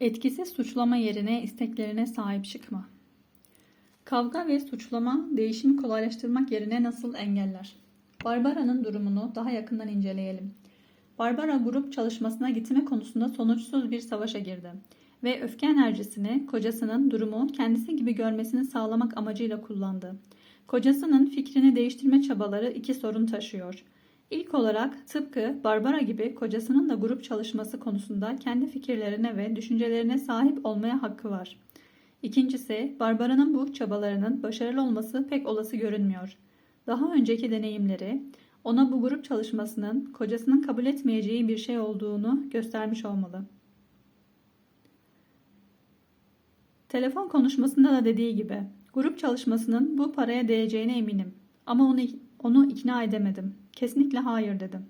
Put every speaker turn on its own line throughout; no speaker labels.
Etkisiz suçlama yerine isteklerine sahip çıkma. Kavga ve suçlama değişimi kolaylaştırmak yerine nasıl engeller? Barbara'nın durumunu daha yakından inceleyelim. Barbara grup çalışmasına gitme konusunda sonuçsuz bir savaşa girdi ve öfke enerjisini kocasının durumu kendisi gibi görmesini sağlamak amacıyla kullandı. Kocasının fikrini değiştirme çabaları iki sorun taşıyor. İlk olarak tıpkı Barbara gibi kocasının da grup çalışması konusunda kendi fikirlerine ve düşüncelerine sahip olmaya hakkı var. İkincisi, Barbara'nın bu çabalarının başarılı olması pek olası görünmüyor. Daha önceki deneyimleri ona bu grup çalışmasının kocasının kabul etmeyeceği bir şey olduğunu göstermiş olmalı. Telefon konuşmasında da dediği gibi grup çalışmasının bu paraya değeceğine eminim. Ama onu, onu ikna edemedim. Kesinlikle hayır dedim.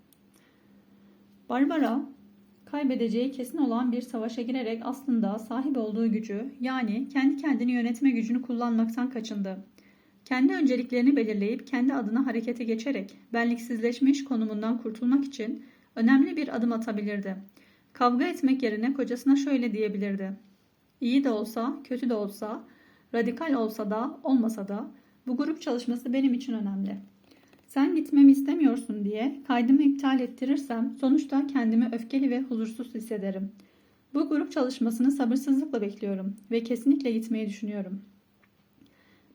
Barbara kaybedeceği kesin olan bir savaşa girerek aslında sahip olduğu gücü yani kendi kendini yönetme gücünü kullanmaktan kaçındı. Kendi önceliklerini belirleyip kendi adına harekete geçerek benliksizleşmiş konumundan kurtulmak için önemli bir adım atabilirdi. Kavga etmek yerine kocasına şöyle diyebilirdi. İyi de olsa, kötü de olsa, radikal olsa da, olmasa da bu grup çalışması benim için önemli. Sen gitmemi istemiyorsun diye kaydımı iptal ettirirsem sonuçta kendimi öfkeli ve huzursuz hissederim. Bu grup çalışmasını sabırsızlıkla bekliyorum ve kesinlikle gitmeyi düşünüyorum.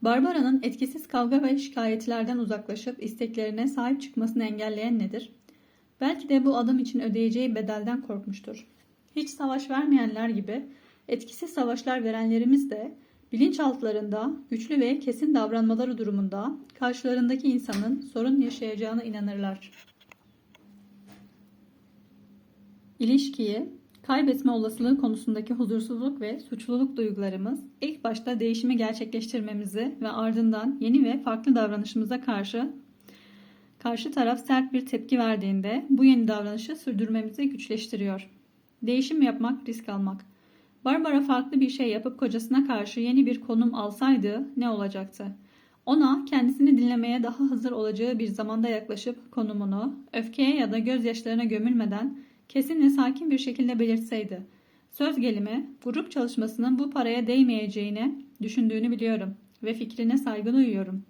Barbara'nın etkisiz kavga ve şikayetlerden uzaklaşıp isteklerine sahip çıkmasını engelleyen nedir? Belki de bu adam için ödeyeceği bedelden korkmuştur. Hiç savaş vermeyenler gibi etkisiz savaşlar verenlerimiz de bilinçaltlarında güçlü ve kesin davranmaları durumunda karşılarındaki insanın sorun yaşayacağına inanırlar. İlişkiyi kaybetme olasılığı konusundaki huzursuzluk ve suçluluk duygularımız ilk başta değişimi gerçekleştirmemizi ve ardından yeni ve farklı davranışımıza karşı karşı taraf sert bir tepki verdiğinde bu yeni davranışı sürdürmemizi güçleştiriyor. Değişim yapmak, risk almak. Barbara farklı bir şey yapıp kocasına karşı yeni bir konum alsaydı ne olacaktı? Ona kendisini dinlemeye daha hazır olacağı bir zamanda yaklaşıp konumunu öfkeye ya da gözyaşlarına gömülmeden kesin ve sakin bir şekilde belirtseydi. Söz gelimi grup çalışmasının bu paraya değmeyeceğini düşündüğünü biliyorum ve fikrine saygı duyuyorum.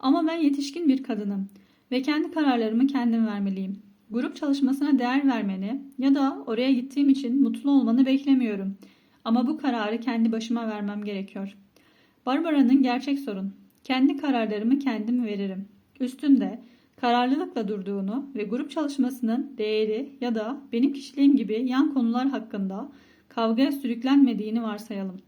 Ama ben yetişkin bir kadınım ve kendi kararlarımı kendim vermeliyim. Grup çalışmasına değer vermeni ya da oraya gittiğim için mutlu olmanı beklemiyorum. Ama bu kararı kendi başıma vermem gerekiyor. Barbara'nın gerçek sorun. Kendi kararlarımı kendim veririm. Üstünde kararlılıkla durduğunu ve grup çalışmasının değeri ya da benim kişiliğim gibi yan konular hakkında kavgaya sürüklenmediğini varsayalım.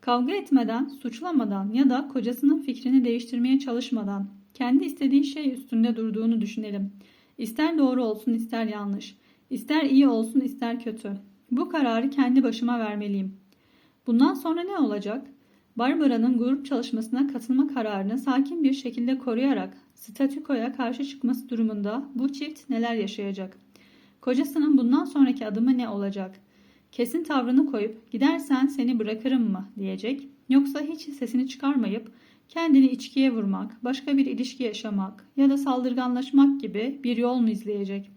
Kavga etmeden, suçlamadan ya da kocasının fikrini değiştirmeye çalışmadan kendi istediği şey üstünde durduğunu düşünelim. İster doğru olsun ister yanlış, ister iyi olsun ister kötü. Bu kararı kendi başıma vermeliyim. Bundan sonra ne olacak? Barbara'nın grup çalışmasına katılma kararını sakin bir şekilde koruyarak statükoya karşı çıkması durumunda bu çift neler yaşayacak? Kocasının bundan sonraki adımı ne olacak? Kesin tavrını koyup gidersen seni bırakırım mı diyecek yoksa hiç sesini çıkarmayıp kendini içkiye vurmak, başka bir ilişki yaşamak ya da saldırganlaşmak gibi bir yol mu izleyecek?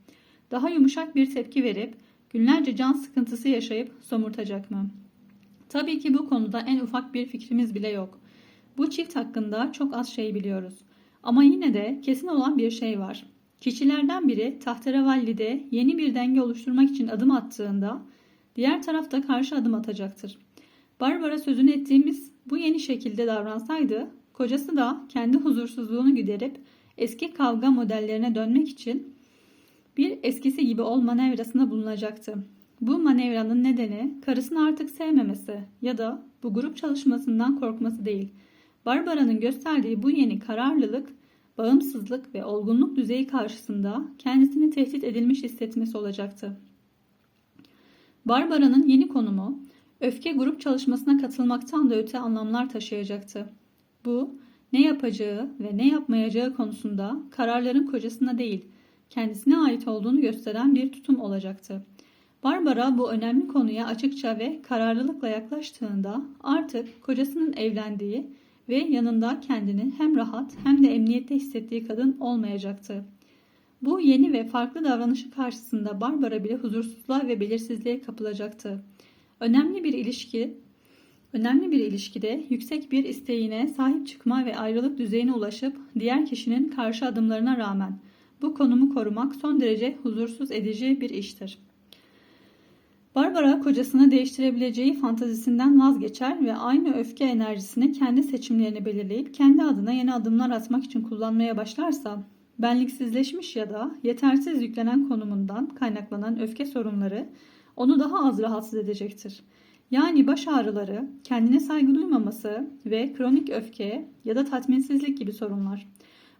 Daha yumuşak bir tepki verip günlerce can sıkıntısı yaşayıp somurtacak mı? Tabii ki bu konuda en ufak bir fikrimiz bile yok. Bu çift hakkında çok az şey biliyoruz. Ama yine de kesin olan bir şey var. Kişilerden biri Tahterevalli'de yeni bir denge oluşturmak için adım attığında diğer taraf da karşı adım atacaktır. Barbara sözünü ettiğimiz bu yeni şekilde davransaydı kocası da kendi huzursuzluğunu giderip eski kavga modellerine dönmek için bir eskisi gibi ol manevrasında bulunacaktı. Bu manevranın nedeni karısını artık sevmemesi ya da bu grup çalışmasından korkması değil. Barbara'nın gösterdiği bu yeni kararlılık, bağımsızlık ve olgunluk düzeyi karşısında kendisini tehdit edilmiş hissetmesi olacaktı. Barbara'nın yeni konumu, öfke grup çalışmasına katılmaktan da öte anlamlar taşıyacaktı. Bu, ne yapacağı ve ne yapmayacağı konusunda kararların kocasına değil, kendisine ait olduğunu gösteren bir tutum olacaktı. Barbara bu önemli konuya açıkça ve kararlılıkla yaklaştığında artık kocasının evlendiği ve yanında kendini hem rahat hem de emniyette hissettiği kadın olmayacaktı. Bu yeni ve farklı davranışı karşısında Barbara bile huzursuzluğa ve belirsizliğe kapılacaktı. Önemli bir ilişki, önemli bir ilişkide yüksek bir isteğine sahip çıkma ve ayrılık düzeyine ulaşıp diğer kişinin karşı adımlarına rağmen bu konumu korumak son derece huzursuz edici bir iştir. Barbara kocasını değiştirebileceği fantazisinden vazgeçer ve aynı öfke enerjisini kendi seçimlerini belirleyip kendi adına yeni adımlar atmak için kullanmaya başlarsa, benliksizleşmiş ya da yetersiz yüklenen konumundan kaynaklanan öfke sorunları onu daha az rahatsız edecektir. Yani baş ağrıları, kendine saygı duymaması ve kronik öfke ya da tatminsizlik gibi sorunlar.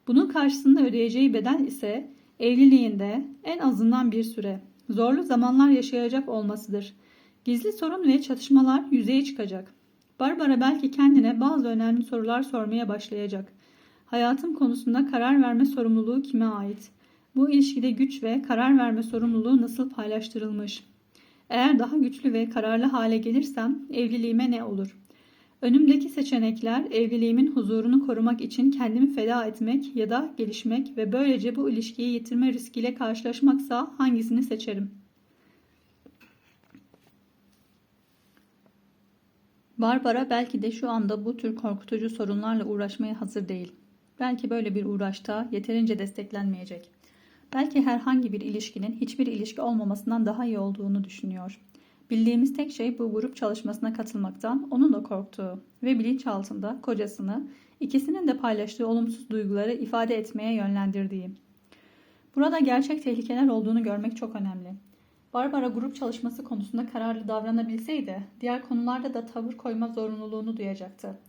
Bunun karşısında ödeyeceği bedel ise evliliğinde en azından bir süre zorlu zamanlar yaşayacak olmasıdır. Gizli sorun ve çatışmalar yüzeye çıkacak. Barbara belki kendine bazı önemli sorular sormaya başlayacak. Hayatım konusunda karar verme sorumluluğu kime ait? Bu ilişkide güç ve karar verme sorumluluğu nasıl paylaştırılmış? Eğer daha güçlü ve kararlı hale gelirsem evliliğime ne olur? Önümdeki seçenekler evliliğimin huzurunu korumak için kendimi feda etmek ya da gelişmek ve böylece bu ilişkiyi yitirme riskiyle karşılaşmaksa hangisini seçerim? Barbara belki de şu anda bu tür korkutucu sorunlarla uğraşmaya hazır değil. Belki böyle bir uğraşta yeterince desteklenmeyecek. Belki herhangi bir ilişkinin hiçbir ilişki olmamasından daha iyi olduğunu düşünüyor. Bildiğimiz tek şey bu grup çalışmasına katılmaktan onun da korktuğu ve bilinçaltında kocasını ikisinin de paylaştığı olumsuz duyguları ifade etmeye yönlendirdiği. Burada gerçek tehlikeler olduğunu görmek çok önemli. Barbara grup çalışması konusunda kararlı davranabilseydi diğer konularda da tavır koyma zorunluluğunu duyacaktı.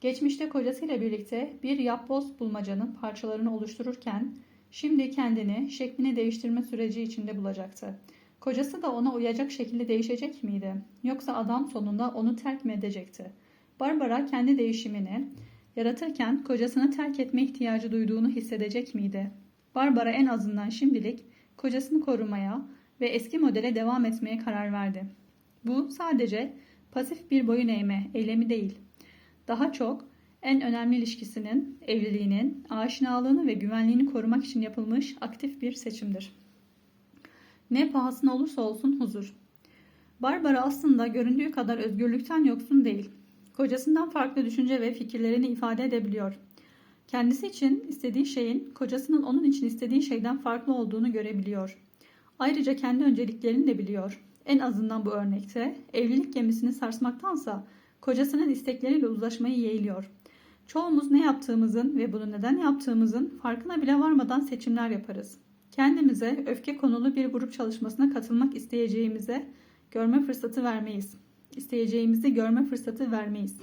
Geçmişte kocasıyla birlikte bir yapboz bulmacanın parçalarını oluştururken şimdi kendini şeklini değiştirme süreci içinde bulacaktı. Kocası da ona uyacak şekilde değişecek miydi? Yoksa adam sonunda onu terk mi edecekti? Barbara kendi değişimini yaratırken kocasını terk etme ihtiyacı duyduğunu hissedecek miydi? Barbara en azından şimdilik kocasını korumaya ve eski modele devam etmeye karar verdi. Bu sadece pasif bir boyun eğme eylemi değil. Daha çok en önemli ilişkisinin, evliliğinin, aşinalığını ve güvenliğini korumak için yapılmış aktif bir seçimdir. Ne pahasına olursa olsun huzur. Barbara aslında göründüğü kadar özgürlükten yoksun değil. Kocasından farklı düşünce ve fikirlerini ifade edebiliyor. Kendisi için istediği şeyin kocasının onun için istediği şeyden farklı olduğunu görebiliyor. Ayrıca kendi önceliklerini de biliyor. En azından bu örnekte evlilik gemisini sarsmaktansa kocasının istekleriyle uzlaşmayı yeğliyor. Çoğumuz ne yaptığımızın ve bunu neden yaptığımızın farkına bile varmadan seçimler yaparız. Kendimize öfke konulu bir grup çalışmasına katılmak isteyeceğimize görme fırsatı vermeyiz. İsteyeceğimizi görme fırsatı vermeyiz.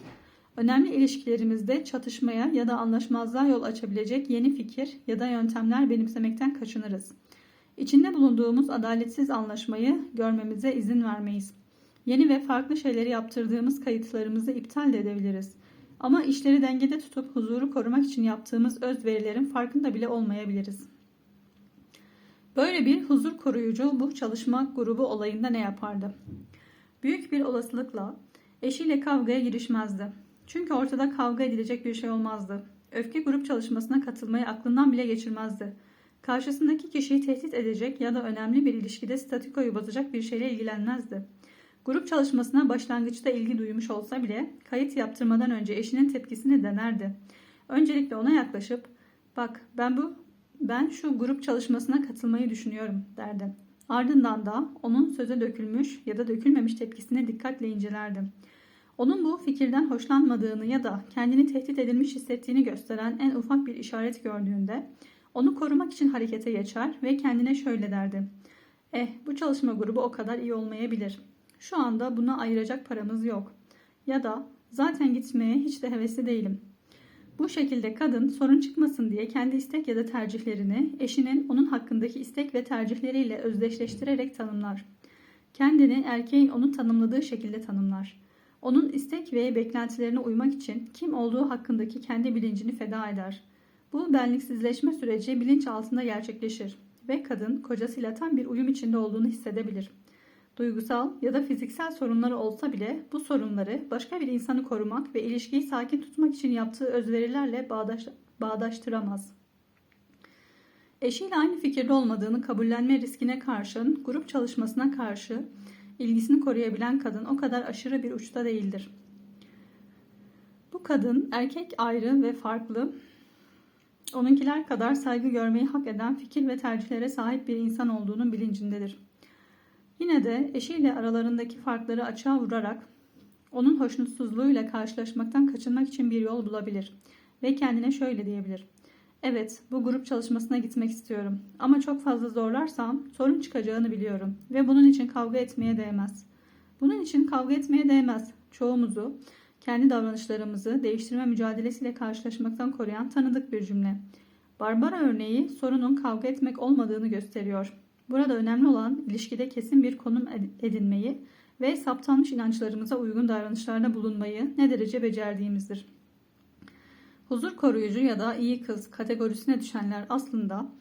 Önemli ilişkilerimizde çatışmaya ya da anlaşmazlığa yol açabilecek yeni fikir ya da yöntemler benimsemekten kaçınırız. İçinde bulunduğumuz adaletsiz anlaşmayı görmemize izin vermeyiz. Yeni ve farklı şeyleri yaptırdığımız kayıtlarımızı iptal de edebiliriz. Ama işleri dengede tutup huzuru korumak için yaptığımız özverilerin farkında bile olmayabiliriz. Böyle bir huzur koruyucu bu çalışma grubu olayında ne yapardı? Büyük bir olasılıkla eşiyle kavgaya girişmezdi. Çünkü ortada kavga edilecek bir şey olmazdı. Öfke grup çalışmasına katılmayı aklından bile geçirmezdi. Karşısındaki kişiyi tehdit edecek ya da önemli bir ilişkide statikoyu bozacak bir şeyle ilgilenmezdi. Grup çalışmasına başlangıçta ilgi duymuş olsa bile kayıt yaptırmadan önce eşinin tepkisini denerdi. Öncelikle ona yaklaşıp "Bak, ben bu ben şu grup çalışmasına katılmayı düşünüyorum." derdi. Ardından da onun söze dökülmüş ya da dökülmemiş tepkisini dikkatle incelerdi. Onun bu fikirden hoşlanmadığını ya da kendini tehdit edilmiş hissettiğini gösteren en ufak bir işaret gördüğünde onu korumak için harekete geçer ve kendine şöyle derdi. Eh bu çalışma grubu o kadar iyi olmayabilir. Şu anda buna ayıracak paramız yok. Ya da zaten gitmeye hiç de hevesli değilim. Bu şekilde kadın sorun çıkmasın diye kendi istek ya da tercihlerini eşinin onun hakkındaki istek ve tercihleriyle özdeşleştirerek tanımlar. Kendini erkeğin onu tanımladığı şekilde tanımlar. Onun istek ve beklentilerine uymak için kim olduğu hakkındaki kendi bilincini feda eder. Bu benliksizleşme süreci bilinç altında gerçekleşir ve kadın kocasıyla tam bir uyum içinde olduğunu hissedebilir. Duygusal ya da fiziksel sorunları olsa bile bu sorunları başka bir insanı korumak ve ilişkiyi sakin tutmak için yaptığı özverilerle bağdaş, bağdaştıramaz. Eşiyle aynı fikirde olmadığını kabullenme riskine karşın grup çalışmasına karşı ilgisini koruyabilen kadın o kadar aşırı bir uçta değildir. Bu kadın erkek ayrı ve farklı, onunkiler kadar saygı görmeyi hak eden fikir ve tercihlere sahip bir insan olduğunun bilincindedir. Yine de eşiyle aralarındaki farkları açığa vurarak onun hoşnutsuzluğuyla karşılaşmaktan kaçınmak için bir yol bulabilir ve kendine şöyle diyebilir. Evet, bu grup çalışmasına gitmek istiyorum ama çok fazla zorlarsam sorun çıkacağını biliyorum ve bunun için kavga etmeye değmez. Bunun için kavga etmeye değmez. Çoğumuzu kendi davranışlarımızı değiştirme mücadelesiyle karşılaşmaktan koruyan tanıdık bir cümle. Barbara örneği sorunun kavga etmek olmadığını gösteriyor. Burada önemli olan ilişkide kesin bir konum edinmeyi ve saptanmış inançlarımıza uygun davranışlarda bulunmayı ne derece becerdiğimizdir. Huzur koruyucu ya da iyi kız kategorisine düşenler aslında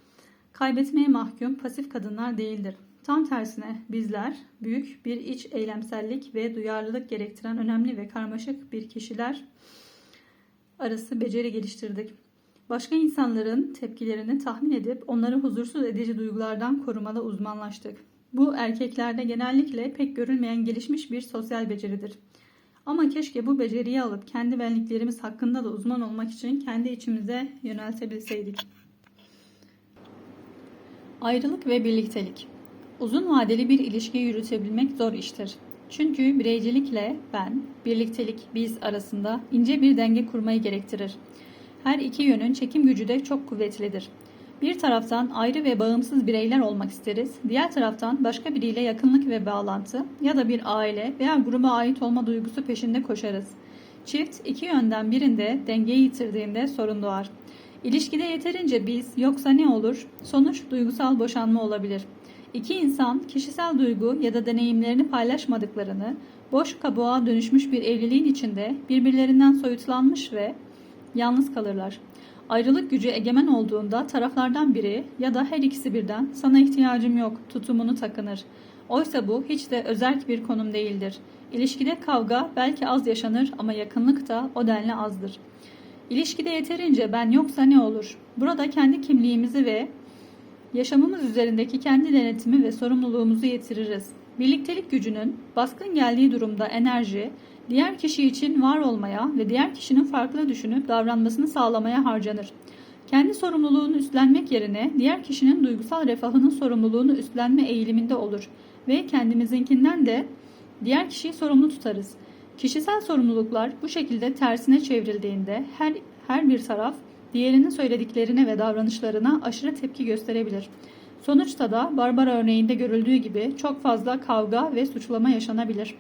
kaybetmeye mahkum pasif kadınlar değildir. Tam tersine bizler büyük bir iç eylemsellik ve duyarlılık gerektiren önemli ve karmaşık bir kişiler arası beceri geliştirdik. Başka insanların tepkilerini tahmin edip onları huzursuz edici duygulardan korumada uzmanlaştık. Bu erkeklerde genellikle pek görülmeyen gelişmiş bir sosyal beceridir. Ama keşke bu beceriyi alıp kendi benliklerimiz hakkında da uzman olmak için kendi içimize yöneltebilseydik. Ayrılık ve birliktelik Uzun vadeli bir ilişki yürütebilmek zor iştir. Çünkü bireycilikle ben, birliktelik biz arasında ince bir denge kurmayı gerektirir. Her iki yönün çekim gücü de çok kuvvetlidir. Bir taraftan ayrı ve bağımsız bireyler olmak isteriz. Diğer taraftan başka biriyle yakınlık ve bağlantı ya da bir aile veya gruba ait olma duygusu peşinde koşarız. Çift iki yönden birinde dengeyi yitirdiğinde sorun doğar. İlişkide yeterince biz yoksa ne olur? Sonuç duygusal boşanma olabilir. İki insan kişisel duygu ya da deneyimlerini paylaşmadıklarını, boş kabuğa dönüşmüş bir evliliğin içinde birbirlerinden soyutlanmış ve yalnız kalırlar. Ayrılık gücü egemen olduğunda taraflardan biri ya da her ikisi birden sana ihtiyacım yok tutumunu takınır. Oysa bu hiç de özerk bir konum değildir. İlişkide kavga belki az yaşanır ama yakınlık da o denli azdır. İlişkide yeterince ben yoksa ne olur? Burada kendi kimliğimizi ve yaşamımız üzerindeki kendi denetimi ve sorumluluğumuzu yitiririz. Birliktelik gücünün baskın geldiği durumda enerji, diğer kişi için var olmaya ve diğer kişinin farklı düşünüp davranmasını sağlamaya harcanır. Kendi sorumluluğunu üstlenmek yerine diğer kişinin duygusal refahının sorumluluğunu üstlenme eğiliminde olur ve kendimizinkinden de diğer kişiyi sorumlu tutarız. Kişisel sorumluluklar bu şekilde tersine çevrildiğinde her her bir taraf diğerinin söylediklerine ve davranışlarına aşırı tepki gösterebilir. Sonuçta da Barbara örneğinde görüldüğü gibi çok fazla kavga ve suçlama yaşanabilir.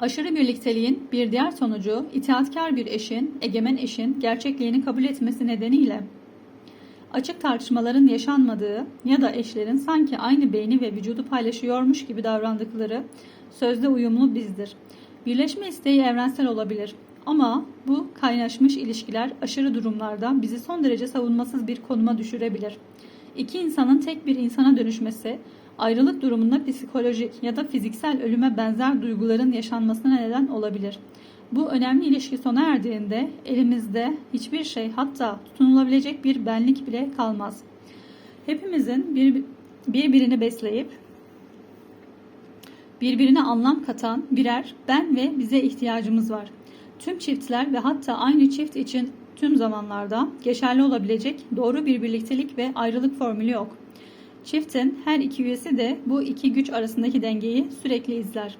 Aşırı birlikteliğin bir diğer sonucu itaatkar bir eşin, egemen eşin gerçekliğini kabul etmesi nedeniyle açık tartışmaların yaşanmadığı ya da eşlerin sanki aynı beyni ve vücudu paylaşıyormuş gibi davrandıkları sözde uyumlu bizdir. Birleşme isteği evrensel olabilir ama bu kaynaşmış ilişkiler aşırı durumlarda bizi son derece savunmasız bir konuma düşürebilir. İki insanın tek bir insana dönüşmesi ayrılık durumunda psikolojik ya da fiziksel ölüme benzer duyguların yaşanmasına neden olabilir. Bu önemli ilişki sona erdiğinde elimizde hiçbir şey hatta tutunulabilecek bir benlik bile kalmaz. Hepimizin bir, birbirini besleyip birbirine anlam katan birer ben ve bize ihtiyacımız var. Tüm çiftler ve hatta aynı çift için tüm zamanlarda geçerli olabilecek doğru bir birliktelik ve ayrılık formülü yok. Çiftin her iki üyesi de bu iki güç arasındaki dengeyi sürekli izler.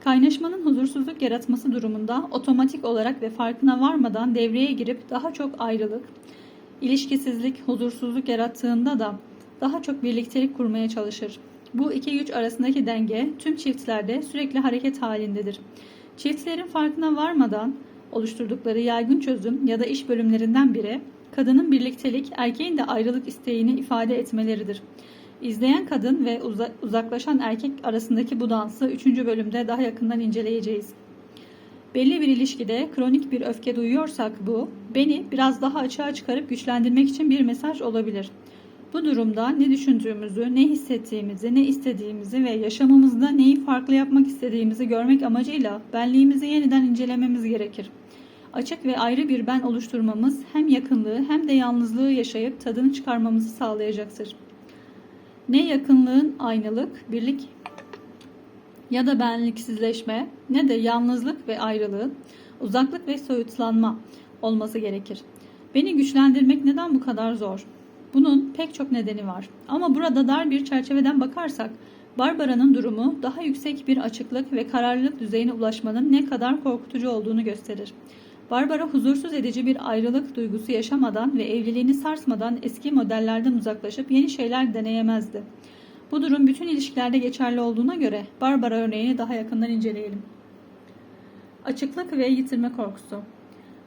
Kaynaşmanın huzursuzluk yaratması durumunda otomatik olarak ve farkına varmadan devreye girip daha çok ayrılık, ilişkisizlik, huzursuzluk yarattığında da daha çok birliktelik kurmaya çalışır. Bu iki güç arasındaki denge tüm çiftlerde sürekli hareket halindedir. Çiftlerin farkına varmadan oluşturdukları yaygın çözüm ya da iş bölümlerinden biri kadının birliktelik, erkeğin de ayrılık isteğini ifade etmeleridir. İzleyen kadın ve uzaklaşan erkek arasındaki bu dansı 3. bölümde daha yakından inceleyeceğiz. Belli bir ilişkide kronik bir öfke duyuyorsak bu, beni biraz daha açığa çıkarıp güçlendirmek için bir mesaj olabilir. Bu durumda ne düşündüğümüzü, ne hissettiğimizi, ne istediğimizi ve yaşamımızda neyi farklı yapmak istediğimizi görmek amacıyla benliğimizi yeniden incelememiz gerekir. Açık ve ayrı bir ben oluşturmamız hem yakınlığı hem de yalnızlığı yaşayıp tadını çıkarmamızı sağlayacaktır. Ne yakınlığın aynalık, birlik ya da benliksizleşme ne de yalnızlık ve ayrılığın, uzaklık ve soyutlanma olması gerekir. Beni güçlendirmek neden bu kadar zor? Bunun pek çok nedeni var. Ama burada dar bir çerçeveden bakarsak Barbara'nın durumu daha yüksek bir açıklık ve kararlılık düzeyine ulaşmanın ne kadar korkutucu olduğunu gösterir. Barbara huzursuz edici bir ayrılık duygusu yaşamadan ve evliliğini sarsmadan eski modellerden uzaklaşıp yeni şeyler deneyemezdi. Bu durum bütün ilişkilerde geçerli olduğuna göre Barbara örneğini daha yakından inceleyelim. Açıklık ve yitirme korkusu.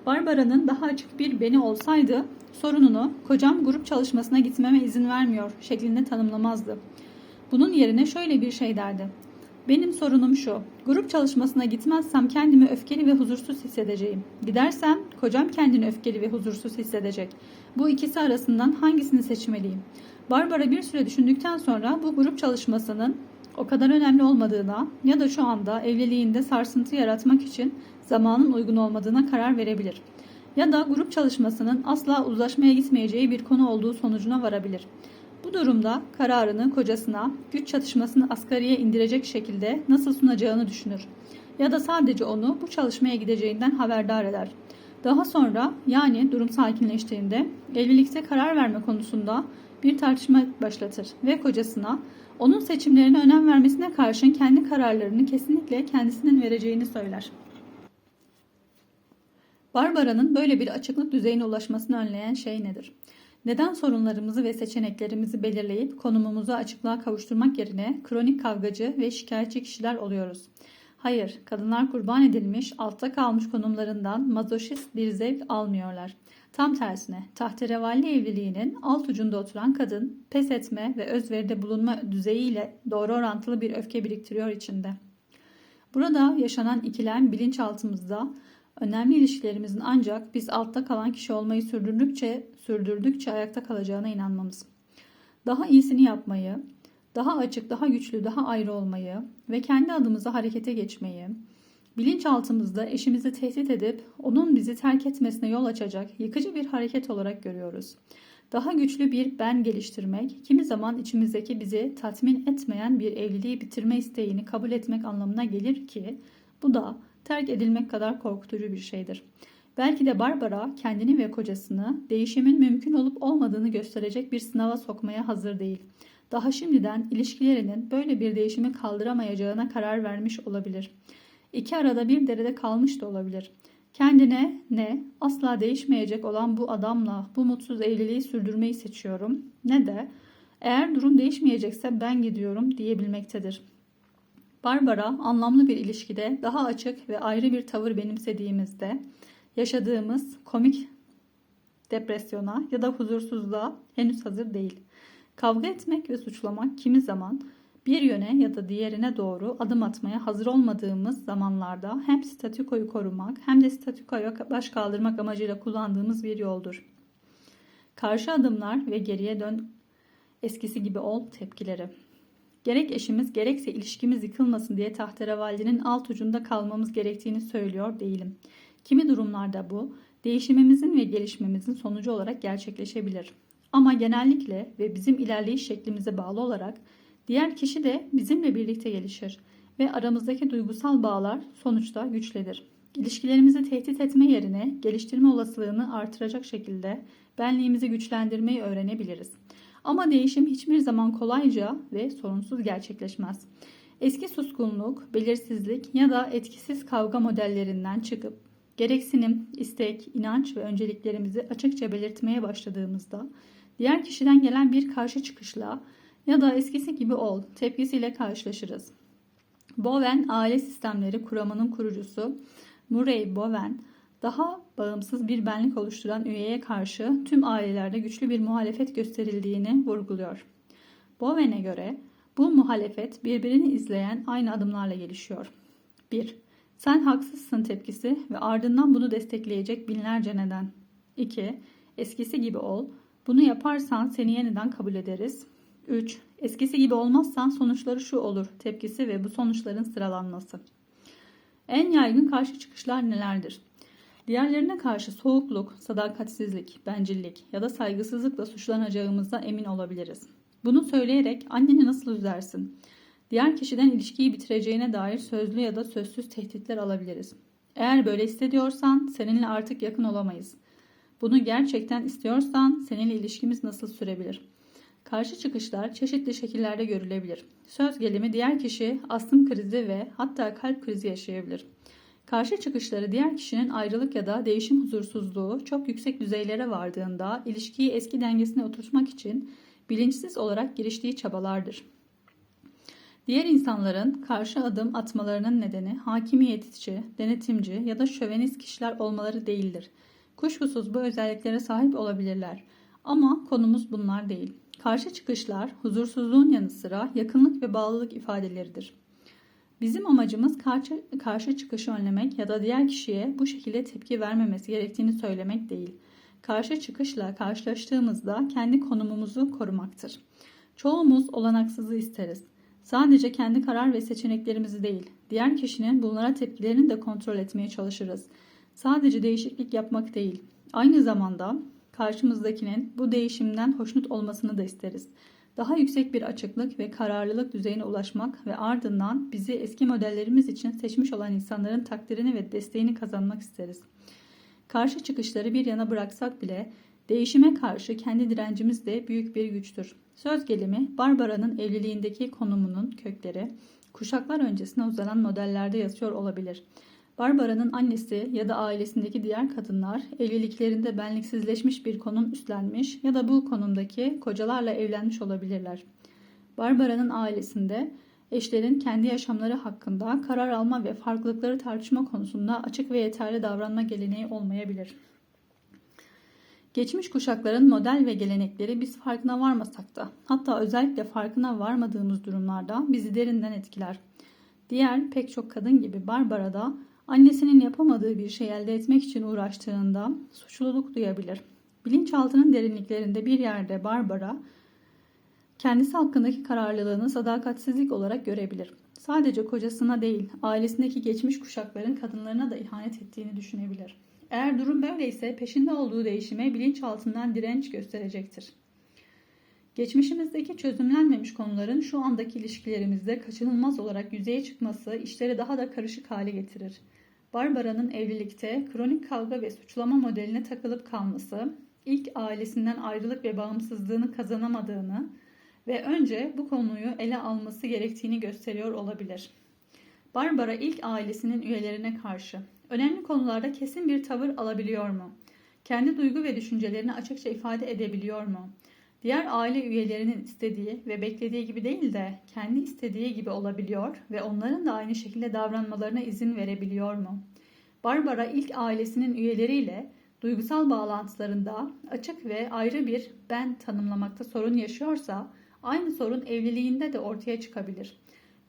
Barbara'nın daha açık bir beni olsaydı sorununu kocam grup çalışmasına gitmeme izin vermiyor şeklinde tanımlamazdı. Bunun yerine şöyle bir şey derdi. Benim sorunum şu. Grup çalışmasına gitmezsem kendimi öfkeli ve huzursuz hissedeceğim. Gidersem kocam kendini öfkeli ve huzursuz hissedecek. Bu ikisi arasından hangisini seçmeliyim? Barbara bir süre düşündükten sonra bu grup çalışmasının o kadar önemli olmadığına ya da şu anda evliliğinde sarsıntı yaratmak için zamanın uygun olmadığına karar verebilir. Ya da grup çalışmasının asla uzlaşmaya gitmeyeceği bir konu olduğu sonucuna varabilir. Bu durumda kararını kocasına güç çatışmasını asgariye indirecek şekilde nasıl sunacağını düşünür. Ya da sadece onu bu çalışmaya gideceğinden haberdar eder. Daha sonra yani durum sakinleştiğinde evlilikte karar verme konusunda bir tartışma başlatır ve kocasına onun seçimlerine önem vermesine karşın kendi kararlarını kesinlikle kendisinin vereceğini söyler. Barbara'nın böyle bir açıklık düzeyine ulaşmasını önleyen şey nedir? Neden sorunlarımızı ve seçeneklerimizi belirleyip konumumuzu açıklığa kavuşturmak yerine kronik kavgacı ve şikayetçi kişiler oluyoruz? Hayır, kadınlar kurban edilmiş, altta kalmış konumlarından mazoşist bir zevk almıyorlar. Tam tersine tahterevalli evliliğinin alt ucunda oturan kadın pes etme ve özveride bulunma düzeyiyle doğru orantılı bir öfke biriktiriyor içinde. Burada yaşanan ikilem bilinçaltımızda önemli ilişkilerimizin ancak biz altta kalan kişi olmayı sürdürdükçe, sürdürdükçe ayakta kalacağına inanmamız. Daha iyisini yapmayı, daha açık, daha güçlü, daha ayrı olmayı ve kendi adımıza harekete geçmeyi, bilinçaltımızda eşimizi tehdit edip onun bizi terk etmesine yol açacak yıkıcı bir hareket olarak görüyoruz. Daha güçlü bir ben geliştirmek, kimi zaman içimizdeki bizi tatmin etmeyen bir evliliği bitirme isteğini kabul etmek anlamına gelir ki bu da terk edilmek kadar korkutucu bir şeydir. Belki de Barbara kendini ve kocasını değişimin mümkün olup olmadığını gösterecek bir sınava sokmaya hazır değil. Daha şimdiden ilişkilerinin böyle bir değişimi kaldıramayacağına karar vermiş olabilir. İki arada bir derede kalmış da olabilir. Kendine ne asla değişmeyecek olan bu adamla bu mutsuz evliliği sürdürmeyi seçiyorum ne de eğer durum değişmeyecekse ben gidiyorum diyebilmektedir. Barbara anlamlı bir ilişkide daha açık ve ayrı bir tavır benimsediğimizde yaşadığımız komik depresyona ya da huzursuzluğa henüz hazır değil. Kavga etmek ve suçlamak kimi zaman bir yöne ya da diğerine doğru adım atmaya hazır olmadığımız zamanlarda hem statükoyu korumak hem de statükoya baş kaldırmak amacıyla kullandığımız bir yoldur. Karşı adımlar ve geriye dön eskisi gibi ol tepkileri. Gerek eşimiz gerekse ilişkimiz yıkılmasın diye tahterevalinin alt ucunda kalmamız gerektiğini söylüyor değilim. Kimi durumlarda bu değişimimizin ve gelişmemizin sonucu olarak gerçekleşebilir. Ama genellikle ve bizim ilerleyiş şeklimize bağlı olarak diğer kişi de bizimle birlikte gelişir ve aramızdaki duygusal bağlar sonuçta güçlenir. İlişkilerimizi tehdit etme yerine geliştirme olasılığını artıracak şekilde benliğimizi güçlendirmeyi öğrenebiliriz. Ama değişim hiçbir zaman kolayca ve sorunsuz gerçekleşmez. Eski suskunluk, belirsizlik ya da etkisiz kavga modellerinden çıkıp gereksinim, istek, inanç ve önceliklerimizi açıkça belirtmeye başladığımızda diğer kişiden gelen bir karşı çıkışla ya da eskisi gibi ol tepkisiyle karşılaşırız. Bowen aile sistemleri kuramının kurucusu Murray Bowen daha bağımsız bir benlik oluşturan üyeye karşı tüm ailelerde güçlü bir muhalefet gösterildiğini vurguluyor. Bowen'e göre bu muhalefet birbirini izleyen aynı adımlarla gelişiyor. 1. Sen haksızsın tepkisi ve ardından bunu destekleyecek binlerce neden. 2. Eskisi gibi ol. Bunu yaparsan seni yeniden kabul ederiz. 3. Eskisi gibi olmazsan sonuçları şu olur tepkisi ve bu sonuçların sıralanması. En yaygın karşı çıkışlar nelerdir? Diğerlerine karşı soğukluk, sadakatsizlik, bencillik ya da saygısızlıkla suçlanacağımızda emin olabiliriz. Bunu söyleyerek anneni nasıl üzersin? Diğer kişiden ilişkiyi bitireceğine dair sözlü ya da sözsüz tehditler alabiliriz. Eğer böyle hissediyorsan seninle artık yakın olamayız. Bunu gerçekten istiyorsan seninle ilişkimiz nasıl sürebilir? Karşı çıkışlar çeşitli şekillerde görülebilir. Söz gelimi diğer kişi astım krizi ve hatta kalp krizi yaşayabilir. Karşı çıkışları diğer kişinin ayrılık ya da değişim huzursuzluğu çok yüksek düzeylere vardığında ilişkiyi eski dengesine oturtmak için bilinçsiz olarak giriştiği çabalardır. Diğer insanların karşı adım atmalarının nedeni hakimiyetçi, denetimci ya da şövenist kişiler olmaları değildir. Kuşkusuz bu özelliklere sahip olabilirler. Ama konumuz bunlar değil. Karşı çıkışlar huzursuzluğun yanı sıra yakınlık ve bağlılık ifadeleridir. Bizim amacımız karşı, karşı çıkışı önlemek ya da diğer kişiye bu şekilde tepki vermemesi gerektiğini söylemek değil. Karşı çıkışla karşılaştığımızda kendi konumumuzu korumaktır. Çoğumuz olanaksızı isteriz. Sadece kendi karar ve seçeneklerimizi değil, diğer kişinin bunlara tepkilerini de kontrol etmeye çalışırız. Sadece değişiklik yapmak değil, aynı zamanda karşımızdakinin bu değişimden hoşnut olmasını da isteriz. Daha yüksek bir açıklık ve kararlılık düzeyine ulaşmak ve ardından bizi eski modellerimiz için seçmiş olan insanların takdirini ve desteğini kazanmak isteriz. Karşı çıkışları bir yana bıraksak bile değişime karşı kendi direncimiz de büyük bir güçtür. Söz gelimi Barbara'nın evliliğindeki konumunun kökleri kuşaklar öncesine uzanan modellerde yatıyor olabilir. Barbara'nın annesi ya da ailesindeki diğer kadınlar evliliklerinde benliksizleşmiş bir konum üstlenmiş ya da bu konumdaki kocalarla evlenmiş olabilirler. Barbara'nın ailesinde eşlerin kendi yaşamları hakkında karar alma ve farklılıkları tartışma konusunda açık ve yeterli davranma geleneği olmayabilir. Geçmiş kuşakların model ve gelenekleri biz farkına varmasak da hatta özellikle farkına varmadığımız durumlarda bizi derinden etkiler. Diğer pek çok kadın gibi Barbara da annesinin yapamadığı bir şey elde etmek için uğraştığında suçluluk duyabilir. Bilinçaltının derinliklerinde bir yerde Barbara kendisi hakkındaki kararlılığını sadakatsizlik olarak görebilir. Sadece kocasına değil, ailesindeki geçmiş kuşakların kadınlarına da ihanet ettiğini düşünebilir. Eğer durum böyleyse peşinde olduğu değişime bilinçaltından direnç gösterecektir. Geçmişimizdeki çözümlenmemiş konuların şu andaki ilişkilerimizde kaçınılmaz olarak yüzeye çıkması işleri daha da karışık hale getirir. Barbara'nın evlilikte kronik kavga ve suçlama modeline takılıp kalması, ilk ailesinden ayrılık ve bağımsızlığını kazanamadığını ve önce bu konuyu ele alması gerektiğini gösteriyor olabilir. Barbara ilk ailesinin üyelerine karşı önemli konularda kesin bir tavır alabiliyor mu? Kendi duygu ve düşüncelerini açıkça ifade edebiliyor mu? Diğer aile üyelerinin istediği ve beklediği gibi değil de kendi istediği gibi olabiliyor ve onların da aynı şekilde davranmalarına izin verebiliyor mu? Barbara ilk ailesinin üyeleriyle duygusal bağlantılarında açık ve ayrı bir ben tanımlamakta sorun yaşıyorsa aynı sorun evliliğinde de ortaya çıkabilir.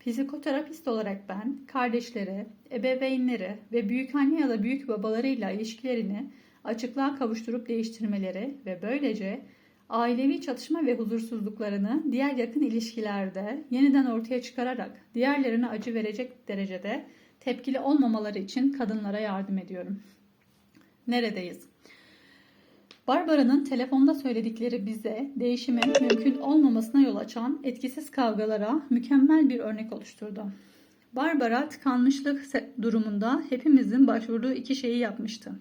Psikoterapist olarak ben kardeşleri, ebeveynleri ve büyükanne ya da büyük babalarıyla ilişkilerini açıklığa kavuşturup değiştirmeleri ve böylece ailevi çatışma ve huzursuzluklarını diğer yakın ilişkilerde yeniden ortaya çıkararak diğerlerine acı verecek derecede tepkili olmamaları için kadınlara yardım ediyorum. Neredeyiz? Barbara'nın telefonda söyledikleri bize değişimin mümkün olmamasına yol açan etkisiz kavgalara mükemmel bir örnek oluşturdu. Barbara tıkanmışlık durumunda hepimizin başvurduğu iki şeyi yapmıştı.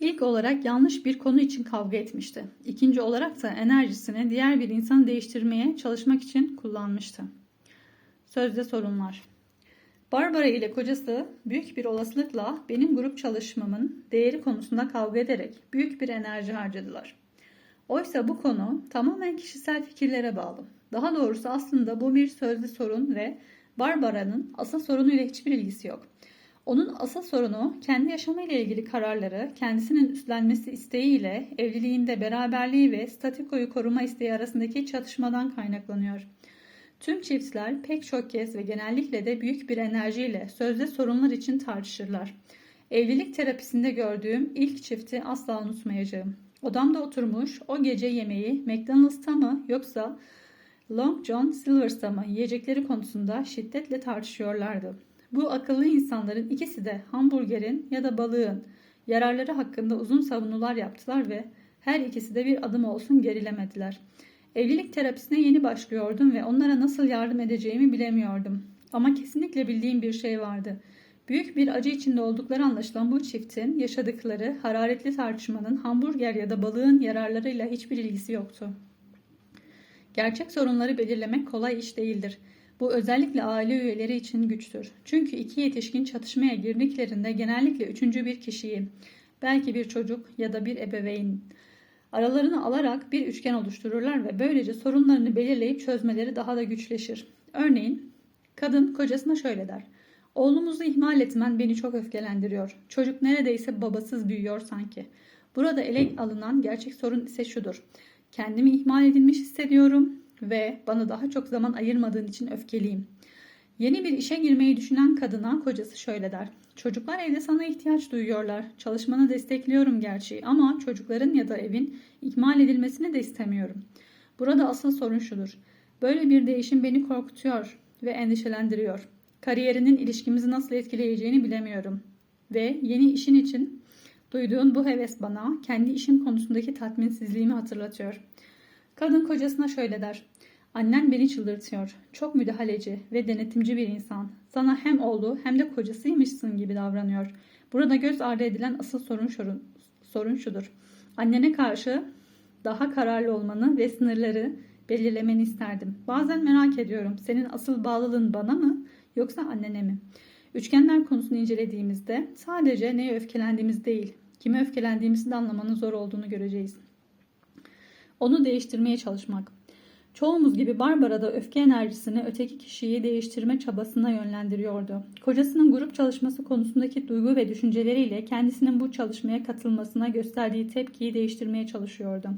İlk olarak yanlış bir konu için kavga etmişti. İkinci olarak da enerjisini diğer bir insanı değiştirmeye çalışmak için kullanmıştı. Sözde sorunlar. Barbara ile kocası büyük bir olasılıkla benim grup çalışmamın değeri konusunda kavga ederek büyük bir enerji harcadılar. Oysa bu konu tamamen kişisel fikirlere bağlı. Daha doğrusu aslında bu bir sözlü sorun ve Barbara'nın asıl sorunuyla hiçbir ilgisi yok. Onun asıl sorunu kendi yaşamıyla ilgili kararları kendisinin üstlenmesi isteğiyle evliliğinde beraberliği ve statikoyu koruma isteği arasındaki çatışmadan kaynaklanıyor. Tüm çiftler pek çok kez ve genellikle de büyük bir enerjiyle sözde sorunlar için tartışırlar. Evlilik terapisinde gördüğüm ilk çifti asla unutmayacağım. Odamda oturmuş o gece yemeği McDonald's'ta mı yoksa Long John Silver's'ta mı yiyecekleri konusunda şiddetle tartışıyorlardı. Bu akıllı insanların ikisi de hamburgerin ya da balığın yararları hakkında uzun savunular yaptılar ve Her ikisi de bir adım olsun gerilemediler. Evlilik terapisine yeni başlıyordum ve onlara nasıl yardım edeceğimi bilemiyordum. Ama kesinlikle bildiğim bir şey vardı. Büyük bir acı içinde oldukları anlaşılan bu çiftin yaşadıkları hararetli tartışmanın hamburger ya da balığın yararlarıyla hiçbir ilgisi yoktu. Gerçek sorunları belirlemek kolay iş değildir. Bu özellikle aile üyeleri için güçtür. Çünkü iki yetişkin çatışmaya girdiklerinde genellikle üçüncü bir kişiyi, belki bir çocuk ya da bir ebeveyn aralarını alarak bir üçgen oluştururlar ve böylece sorunlarını belirleyip çözmeleri daha da güçleşir. Örneğin kadın kocasına şöyle der. Oğlumuzu ihmal etmen beni çok öfkelendiriyor. Çocuk neredeyse babasız büyüyor sanki. Burada ele alınan gerçek sorun ise şudur. Kendimi ihmal edilmiş hissediyorum ve bana daha çok zaman ayırmadığın için öfkeliyim. Yeni bir işe girmeyi düşünen kadına kocası şöyle der. Çocuklar evde sana ihtiyaç duyuyorlar. Çalışmanı destekliyorum gerçi ama çocukların ya da evin ihmal edilmesini de istemiyorum. Burada asıl sorun şudur. Böyle bir değişim beni korkutuyor ve endişelendiriyor. Kariyerinin ilişkimizi nasıl etkileyeceğini bilemiyorum. Ve yeni işin için duyduğun bu heves bana kendi işim konusundaki tatminsizliğimi hatırlatıyor. Kadın kocasına şöyle der. Annen beni çıldırtıyor. Çok müdahaleci ve denetimci bir insan. Sana hem oğlu hem de kocasıymışsın gibi davranıyor. Burada göz ardı edilen asıl sorun, sorun, sorun şudur. Annene karşı daha kararlı olmanı ve sınırları belirlemeni isterdim. Bazen merak ediyorum. Senin asıl bağlılığın bana mı yoksa annene mi? Üçgenler konusunu incelediğimizde sadece neye öfkelendiğimiz değil, kime öfkelendiğimizi de anlamanın zor olduğunu göreceğiz. Onu değiştirmeye çalışmak. Çoğumuz gibi Barbara da öfke enerjisini öteki kişiyi değiştirme çabasına yönlendiriyordu. Kocasının grup çalışması konusundaki duygu ve düşünceleriyle kendisinin bu çalışmaya katılmasına gösterdiği tepkiyi değiştirmeye çalışıyordu.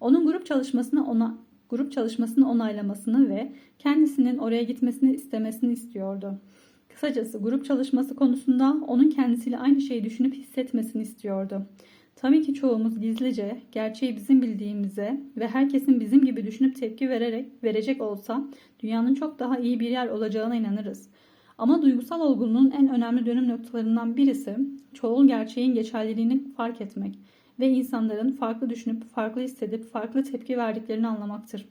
Onun grup çalışmasını ona grup çalışmasını onaylamasını ve kendisinin oraya gitmesini istemesini istiyordu. Kısacası grup çalışması konusunda onun kendisiyle aynı şeyi düşünüp hissetmesini istiyordu. Tabii ki çoğumuz gizlice gerçeği bizim bildiğimize ve herkesin bizim gibi düşünüp tepki vererek verecek olsa dünyanın çok daha iyi bir yer olacağına inanırız. Ama duygusal olgunluğun en önemli dönüm noktalarından birisi çoğul gerçeğin geçerliliğini fark etmek ve insanların farklı düşünüp, farklı hissedip, farklı tepki verdiklerini anlamaktır.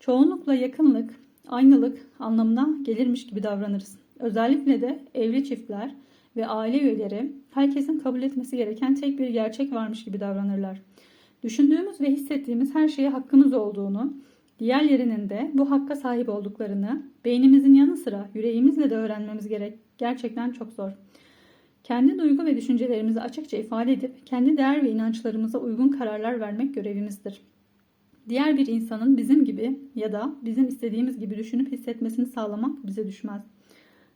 Çoğunlukla yakınlık, aynılık anlamına gelirmiş gibi davranırız. Özellikle de evli çiftler ve aile üyeleri herkesin kabul etmesi gereken tek bir gerçek varmış gibi davranırlar. Düşündüğümüz ve hissettiğimiz her şeye hakkımız olduğunu, diğerlerinin de bu hakka sahip olduklarını beynimizin yanı sıra yüreğimizle de öğrenmemiz gerek. Gerçekten çok zor. Kendi duygu ve düşüncelerimizi açıkça ifade edip kendi değer ve inançlarımıza uygun kararlar vermek görevimizdir. Diğer bir insanın bizim gibi ya da bizim istediğimiz gibi düşünüp hissetmesini sağlamak bize düşmez.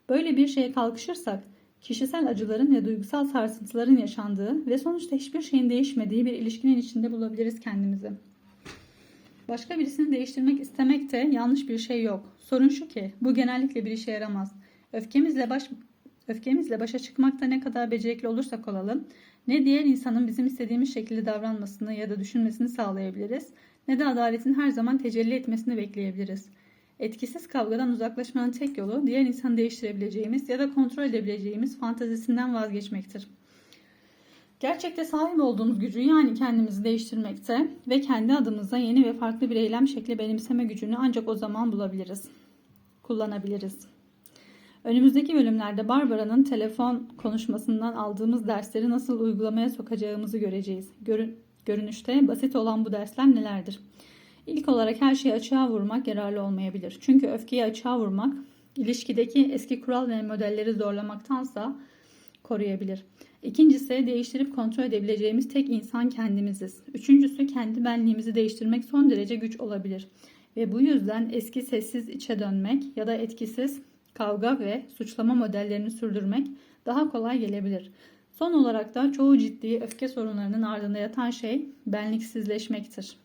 Böyle bir şeye kalkışırsak kişisel acıların ve duygusal sarsıntıların yaşandığı ve sonuçta hiçbir şeyin değişmediği bir ilişkinin içinde bulabiliriz kendimizi. Başka birisini değiştirmek istemekte yanlış bir şey yok. Sorun şu ki bu genellikle bir işe yaramaz. Öfkemizle baş öfkemizle başa çıkmakta ne kadar becerikli olursak olalım, ne diğer insanın bizim istediğimiz şekilde davranmasını ya da düşünmesini sağlayabiliriz, ne de adaletin her zaman tecelli etmesini bekleyebiliriz. Etkisiz kavgadan uzaklaşmanın tek yolu diğer insanı değiştirebileceğimiz ya da kontrol edebileceğimiz fantazisinden vazgeçmektir. Gerçekte sahip olduğumuz gücü yani kendimizi değiştirmekte ve kendi adımıza yeni ve farklı bir eylem şekli benimseme gücünü ancak o zaman bulabiliriz. Kullanabiliriz. Önümüzdeki bölümlerde Barbara'nın telefon konuşmasından aldığımız dersleri nasıl uygulamaya sokacağımızı göreceğiz. Görün, görünüşte basit olan bu dersler nelerdir? İlk olarak her şeyi açığa vurmak yararlı olmayabilir. Çünkü öfkeyi açığa vurmak ilişkideki eski kural ve modelleri zorlamaktansa koruyabilir. İkincisi değiştirip kontrol edebileceğimiz tek insan kendimiziz. Üçüncüsü kendi benliğimizi değiştirmek son derece güç olabilir. Ve bu yüzden eski sessiz içe dönmek ya da etkisiz kavga ve suçlama modellerini sürdürmek daha kolay gelebilir. Son olarak da çoğu ciddi öfke sorunlarının ardında yatan şey benliksizleşmektir.